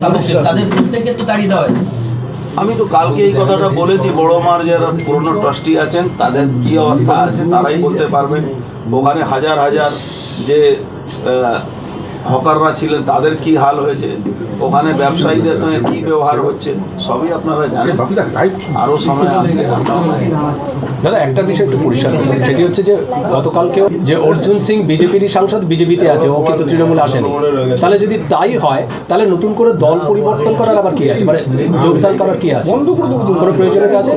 সদস্য তাদের প্রত্যেককে তো তাড়িয়ে দেওয়া হয়েছে। আমি তো কালকে এই কথাটা বলেছি বড় মার যারা পুরনো ট্রাস্টি আছেন তাদের কি অবস্থা আছে তারাই বলতে পারবেন। ওখানে হাজার হাজার যে হকাররা ছিলেন তাদের কি হাল হয়েছে? ওখানে ব্যবসায়ীদের সঙ্গে কি ব্যবহার হচ্ছে? সবই আপনারা জানেন। আরও সময় আসবে। দাদা একটা বিষয় একটু পরিষ্কার সেটি হচ্ছে যে গতকালকেও যে অর্জুন সিং বিজেপির সাংসদ বিজেপিতে আছে ও কিন্তু তৃণমূল আসেনি। তাহলে যদি তাই হয় তাহলে নতুন করে দল পরিবর্তন করার আবার কি আছে? মানে যোগদান করার কি আছে? কোনো প্রয়োজনীয়তা আছে?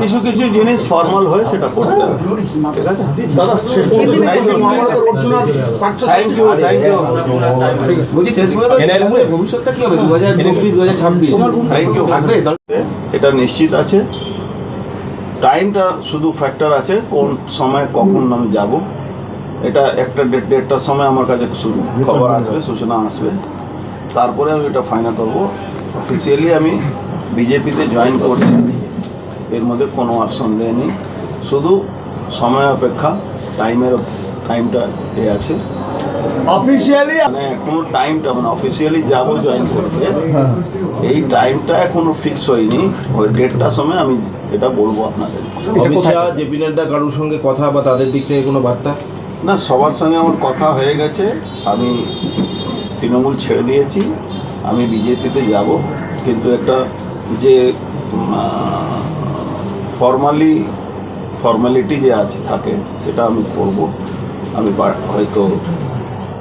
কিছু কিছু জিনিস ফর্মাল হয়ে সেটা করতে হবে। ঠিক আছে? দাদা শেষ থ্যাংক ইউ থ্যাংক ইউ বলছি শেষ ভবিষ্যৎটা কি হবে দু হাজার চব্বিশ দু হাজার ছাব্বিশ এটা নিশ্চিত আছে টাইমটা শুধু ফ্যাক্টর আছে কোন সময় কখন আমি যাব এটা একটা ডেট ডেটটার সময় আমার কাছে খবর আসবে সূচনা আসবে তারপরে আমি এটা ফাইনাল করব অফিসিয়ালি আমি বিজেপিতে জয়েন করছি এর মধ্যে কোনো আর সন্দেহ নেই শুধু সময় অপেক্ষা টাইমের টাইমটা এ আছে অফিসিয়ালি মানে কোনো টাইমটা মানে অফিসিয়ালি যাব জয়েন করতে। এই টাইমটা এখনও ফিক্স হয়নি। ওই ডেটটার সময় আমি এটা বলব আপনাদের। এটা অমিত শাহ জেপি নাড্ডা কারোর সঙ্গে কথা বা তাদের দিক থেকে কোনো বার্তা? না সবার সঙ্গে আমার কথা হয়ে গেছে। আমি তৃণমূল ছেড়ে দিয়েছি। আমি বিজেপিতে যাব। কিন্তু একটা যে ফর্মালি ফর্মালিটি যে আছে থাকে সেটা আমি করব। আমি হয়তো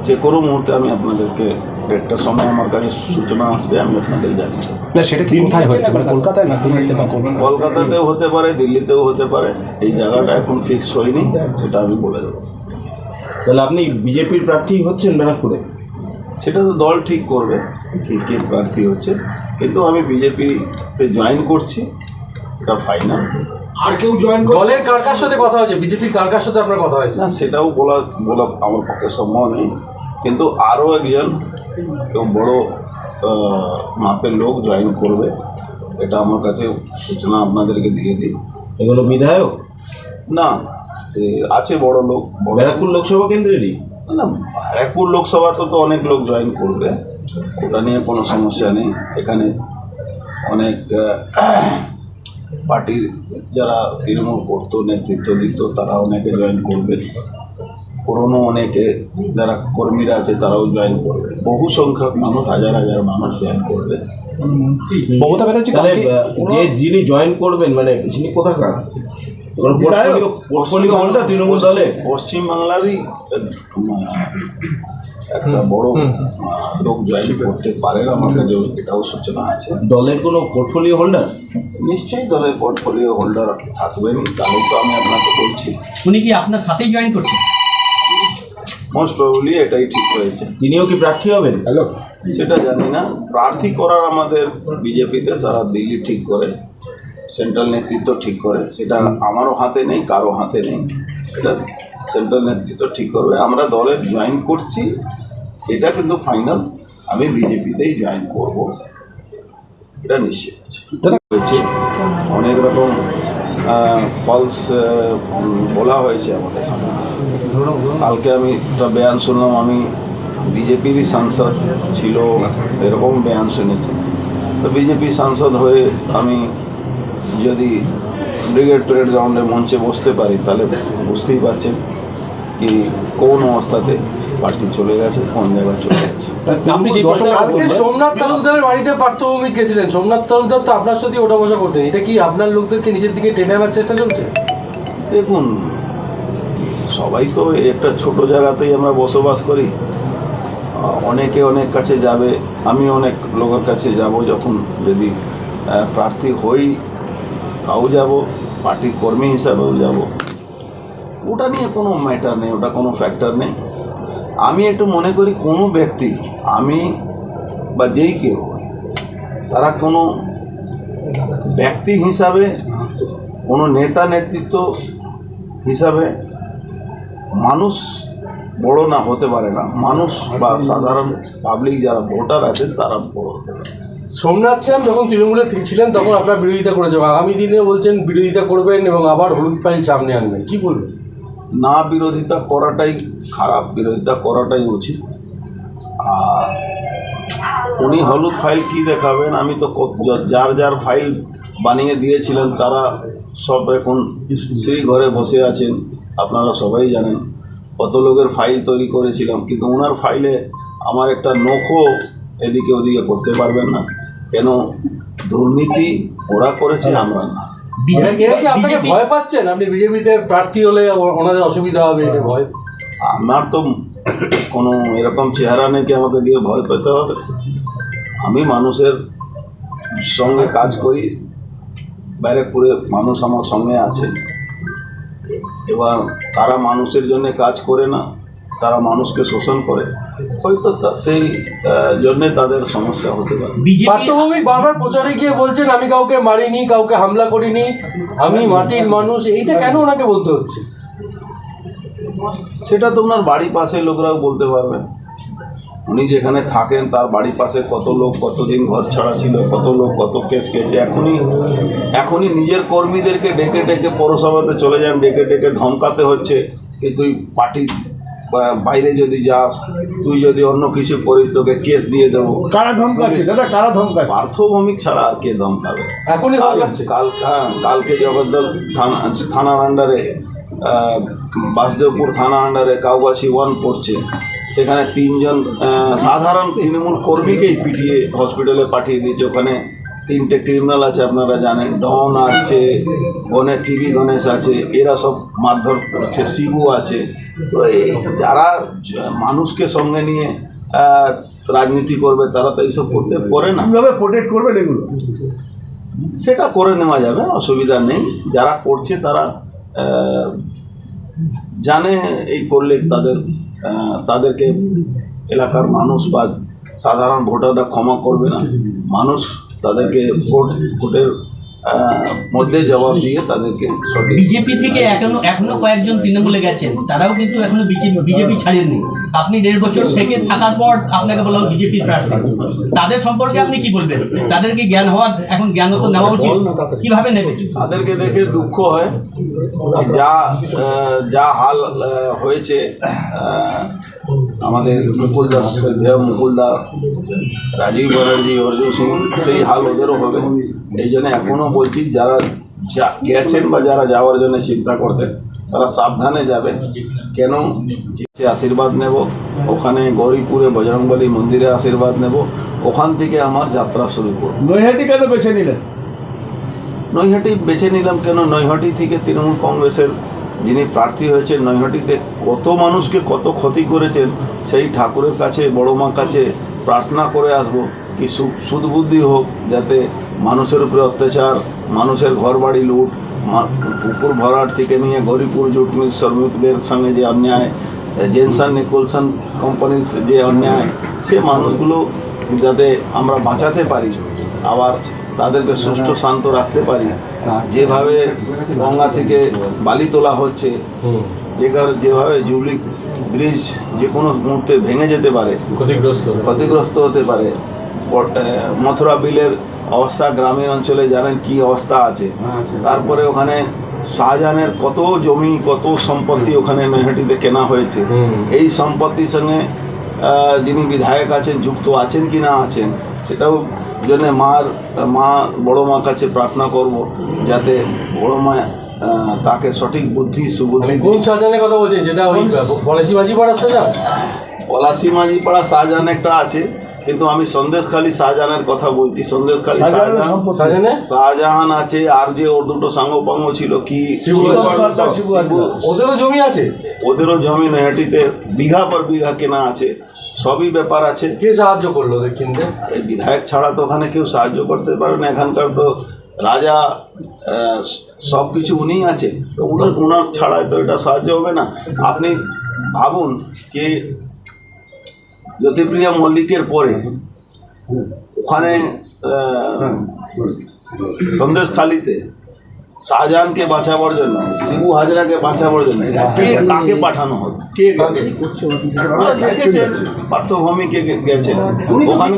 যে কোনো মুহূর্তে আমি আপনাদেরকে ডেটটার সময় আমার কাছে সূচনা আসবে আমি আপনাদের দেবো না সেটা কি কোথায় হয়েছে? মানে কলকাতায় না দিল্লিতে বা কলকাতাতেও হতে পারে দিল্লিতেও হতে পারে। এই জায়গাটা এখন ফিক্স হয়নি সেটা আমি বলে দেবো। তাহলে আপনি বিজেপির প্রার্থী হচ্ছেন ব্যারাকপুরে? সেটা তো দল ঠিক করবে কে কে প্রার্থী হচ্ছে। কিন্তু আমি বিজেপিতে জয়েন করছি এটা ফাইনাল আর কেউ জয়েন দলের কার কার সাথে কথা হয়েছে বিজেপির কার কার সাথে আপনার কথা হয়েছে। না সেটাও বলা বলা আমার পক্ষে সম্ভব নেই কিন্তু আরও একজন কেউ বড় মাপের লোক জয়েন করবে এটা আমার কাছে সূচনা আপনাদেরকে দিয়ে দিই। এগুলো বিধায়ক? না সে আছে বড় লোক ব্যারাকপুর লোকসভা কেন্দ্রেরই? না ব্যারাকপুর লোকসভাতে তো তো অনেক লোক জয়েন করবে ওটা নিয়ে কোনো সমস্যা নেই। এখানে অনেক পার্টির যারা তৃণমূল করতো নেতৃত্ব দিত তারা অনেকে জয়েন করবে। পুরনো অনেকে যারা কর্মীরা আছে তারাও জয়েন করবে। বহু সংখ্যক মানুষ হাজার হাজার মানুষ জয়েন করবে। মমতা ব্যানার্জি তাহলে যে যিনি জয়েন করবেন মানে যিনি কোথাকার? দলে? পশ্চিমবাংলারই একটা বড় লোক জয়েন করতে পারেন আমার কাছে এটাও সূচনা আছে। দলের কোনো পোর্টফোলিও হোল্ডার নিশ্চয়ই দলের পোর্টফোলিও হোল্ডার থাকবেন তাহলে তো আমি আপনাকে বলছি। উনি কি আপনার সাথেই জয়েন করছেন? মোস্ট প্রবলি এটাই ঠিক হয়েছে। তিনিও কি প্রার্থী হবেন? হ্যালো সেটা জানি না। প্রার্থী করার আমাদের বিজেপিতে সারা দিল্লি ঠিক করে সেন্ট্রাল নেতৃত্ব ঠিক করে। সেটা আমারও হাতে নেই কারও হাতে নেই। এটা সেন্ট্রাল নেতৃত্ব ঠিক করবে। আমরা দলে জয়েন করছি। এটা কিন্তু ফাইনাল আমি বিজেপিতেই জয়েন করব। এটা নিশ্চিত। আছে হয়েছে। অনেক রকম ফলস বলা হয়েছে আমাদের কালকে আমি একটা বয়ান শুনলাম, আমি বিজেপিরই সাংসদ ছিল, এরকম বয়ান শুনেছি। তো বিজেপি সাংসদ হয়ে আমি যদি ব্রিগেড প্যারেড গ্রাউন্ডে মঞ্চে বসতে পারি, তাহলে বুঝতেই পারছেন কি কোন অবস্থাতে পার্টি চলে গেছে কোন জায়গায় চলে গেছে? আপনি যে সোমনাথ তালুকদারের বাড়িতে পার্থভৌমিক গেছিলেন। সোমনাথ তালুকদার তো আপনার সাথে ওঠা বসা করতেন। এটা কি আপনার লোকদেরকে নিজের দিকে টেনে আনার চেষ্টা চলছে? দেখুন সবাই তো একটা ছোট জায়গাতেই আমরা বসবাস করি। অনেকে অনেক কাছে যাবে আমি অনেক লোকের কাছে যাব যখন যদি প্রার্থী হই তাও যাব পার্টির কর্মী হিসাবেও যাব। ওটা নিয়ে কোনো ম্যাটার নেই, ওটা কোনো ফ্যাক্টর নেই। আমি একটু মনে করি কোনো ব্যক্তি, আমি বা যেই কেউ, তারা কোনো ব্যক্তি হিসাবে, কোনো নেতা নেতৃত্ব হিসাবে মানুষ বড় না হতে পারে না। মানুষ বা সাধারণ পাবলিক যারা ভোটার আছেন, তারা বড় হতে পারে। সোমনাথ শ্যাম যখন তৃণমূলে ছিলেন, তখন আপনার বিরোধিতা করেছে আগামী দিনে বলছেন, বিরোধিতা করবেন এবং আবার হলুদ ফাইল সামনে আনবেন। কি বলবেন? না বিরোধিতা করাটাই খারাপ, বিরোধিতা করাটাই উচিত। আর উনি হলুদ ফাইল কি দেখাবেন? আমি তো যার যার ফাইল বানিয়ে দিয়েছিলেন, তারা সব এখন সেই ঘরে বসে আছেন, আপনারা সবাই জানেন। কত লোকের ফাইল তৈরি করেছিলাম, কিন্তু ওনার ফাইলে আমার একটা নখও এদিকে ওদিকে করতে পারবেন না। কেন, দুর্নীতি ওরা করেছে, আমরা না। আপনাকে ভয় পাচ্ছেন? আপনি বিজেপিতে প্রার্থী হলে ওনাদের অসুবিধা হবে এটা ভয়। আমার তো কোনো এরকম চেহারা নেই কি আমাকে দিয়ে ভয় পেতে হবে? আমি মানুষের সঙ্গে কাজ করি ব্যারেকপুরে মানুষ আমার সঙ্গে আছে। এবার তারা মানুষের জন্য কাজ করে না তারা মানুষকে শোষণ করে। হয়তো সেই আহ, তাদের সমস্যা হতে পারে। বিজেপি বারবার প্রচারে গিয়ে বলছেন আমি কাউকে মারিনি কাউকে হামলা করিনি আমি মাটির মানুষ। এইটা কেন ওনাকে বলতে হচ্ছে? সেটা তো ওনার বাড়ি পাশে লোকরাও বলতে পারবেন। উনি যেখানে থাকেন তার বাড়ির পাশে কত লোক কতদিন ঘর ছাড়া ছিল কত লোক কত কেস গেছে এখনই এখনই নিজের কর্মীদেরকে ডেকে ডেকে পৌরসভাতে চলে যান ডেকে ডেকে ধমকাতে হচ্ছে। কি তুই পার্টি বাইরে যদি যাস তুই যদি অন্য কিছু করিস তোকে কেস দিয়ে দেবো। কারা ধমকাচ্ছে? দাদা কারা ধমকাচ্ছে? পার্থভৌমিক ছাড়া আর কে ধমকাবে? এখনই কাল হ্যাঁ, কালকে জগদ্দল থানা থানার আন্ডারে বাসদেবপুর থানা আন্ডারে কাউবাসি ওয়ান পড়ছে। সেখানে তিনজন সাধারণ তৃণমূল কর্মীকেই পিটিয়ে হসপিটালে পাঠিয়ে দিয়েছে। ওখানে তিনটে ক্রিমিনাল আছে আপনারা জানেন। ডন আছে গণের টিভি গণেশ আছে এরা সব মারধর করছে শিবু আছে। তো এই যারা মানুষকে সঙ্গে নিয়ে রাজনীতি করবে তারা তো এইসব করতে করে না। কীভাবে প্রোটেক্ট করবেন এগুলো? সেটা করে নেওয়া যাবে অসুবিধা নেই। যারা করছে তারা জানে এই করলে তাদের তাদেরকে এলাকার মানুষ বা সাধারণ ভোটাররা ক্ষমা করবে না। মানুষ তাদেরকে ভোট ভোটের মধ্যে জবাব দিয়ে তাদেরকে বিজেপি থেকে এখনও এখনও কয়েকজন তৃণমূলে গেছেন। তারাও কিন্তু এখনও বিজেপি বিজেপি ছাড়েননি। আপনি দেড় বছর থেকে থাকার পর আপনাকে বলা বিজেপি প্রার্থী। তাদের সম্পর্কে আপনি কি বলবেন? তাদেরকে জ্ঞান হওয়ার এখন জ্ঞান তো নেওয়া উচিত? কীভাবে নেবে? তাদেরকে দেখে দুঃখ হয় যা যা হাল হয়েছে আমাদের মুকুলদা শ্রদ্ধেয় মুকুলদা রাজীব ব্যানার্জি অর্জুন সিং সেই হাল ওদেরও হবে। এই জন্য এখনও বলছি যারা যা- গেছেন বা যারা যাওয়ার জন্য চিন্তা করতেন তারা সাবধানে যাবেন। কেন? যে আশীর্বাদ নেব ওখানে গৌরীপুরে বজরংবলী মন্দিরে আশীর্বাদ নেব ওখান থেকে আমার যাত্রা শুরু করব। নৈহাটি কেন বেছে নিলেন? নৈহাটি বেছে নিলাম কেন? নৈহাটি থেকে তৃণমূল কংগ্রেসের যিনি প্রার্থী হয়েছেন নৈহাটিতে, কত মানুষকে কত ক্ষতি করেছেন, সেই ঠাকুরের কাছে, বড় মার কাছে প্রার্থনা করে আসব কি সুদবুদ্ধি হোক, যাতে মানুষের উপরে অত্যাচার, মানুষের ঘর বাড়ি লুট, মা- পুকুর ভরাট থেকে নিয়ে গরিপুর জুট শ্রমিকদের সঙ্গে যে অন্যায়, জেনসন নিকোলসন কোম্পানির যে অন্যায়, সে মানুষগুলো যাতে আমরা বাঁচাতে পারি, আবার তাদেরকে সুষ্ঠ শান্ত রাখতে পারি। যেভাবে গঙ্গা থেকে বালি তোলা হচ্ছে যেখানে যেভাবে জুবলি ব্রিজ যে কোনো মুহূর্তে ভেঙে যেতে পারে ক্ষতিগ্রস্ত ক্ষতিগ্রস্ত হতে পারে মথুরা বিলের অবস্থা গ্রামীণ অঞ্চলে জানেন কি অবস্থা আছে। তারপরে ওখানে শাহজাহানের কত জমি কত সম্পত্তি ওখানে নৈহাটিতে কেনা হয়েছে। এই সম্পত্তির সঙ্গে যিনি বিধায়ক আছেন যুক্ত আছেন কি না আছেন সেটাও জন্য মার মা বড় মার কাছে প্রার্থনা করব যাতে বড় মা তাকে সঠিক বুদ্ধি সুবুদ্ধি মানে কোন শাহজাহানের কথা বলছেন? যেটা ওই পলাশি মাঝি পাড়ার শাহজাহান পলাশি মাঝিপাড়া শাহজাহান একটা আছে কিন্তু আমি সন্দেশখালী শাহজাহানের কথা বলছি। সন্দেশখালী শাহজাহান শাহজাহান আছে আর যে ওর দুটো সাঙ্গ পাঙ্গ ছিল কি। ওদেরও জমি আছে? ওদেরও জমি নৈহাটিতে বিঘা পর বিঘা কেনা আছে। সবই ব্যাপার আছে। কে সাহায্য করল ওদের কিনতে আর বিধায়ক ছাড়া তো ওখানে কেউ সাহায্য করতে পারে না। এখানকার তো রাজা সব কিছু উনিই আছে তো উনার উনার ছাড়াই তো এটা সাহায্য হবে না। আপনি ভাবুন যে জ্যোতিপ্রিয়া মল্লিকের পরে ওখানে সন্দেশখালিতে শাহজাহানকে বাঁচাবার জন্য শিবু হাজরাকে বাঁচাবার জন্য কে কাকে পাঠানো হবে? কে দেখেছেন পার্থভূমিকে গেছেন ওখানে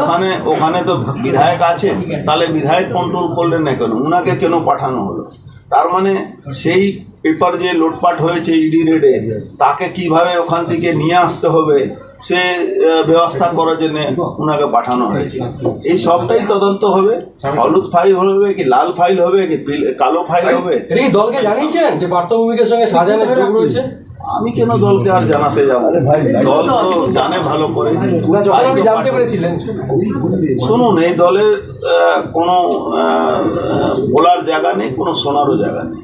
ওখানে ওখানে তো বিধায়ক আছে তাহলে বিধায়ক কন্ট্রোল করলেন না কেন? উনাকে কেন পাঠানো হলো? তার মানে সেই পেপার যে লোটপাট হয়েছে ইডি রেডে তাকে কীভাবে ওখান থেকে নিয়ে আসতে হবে সে ব্যবস্থা করার জন্য ওনাকে পাঠানো হয়েছে। এই সবটাই তদন্ত হবে। হলুদ ফাইল হবে কি লাল ফাইল হবে কি কালো ফাইল হবে? দলকে জানিয়েছেন যে পার্থভূমিকের সঙ্গে সাজানের যোগ রয়েছে? আমি কেন দলকে আর জানাতে যাব? দল তো জানে ভালো করে। শুনুন এই দলের কোনো বলার জায়গা নেই কোনো শোনারও জায়গা নেই।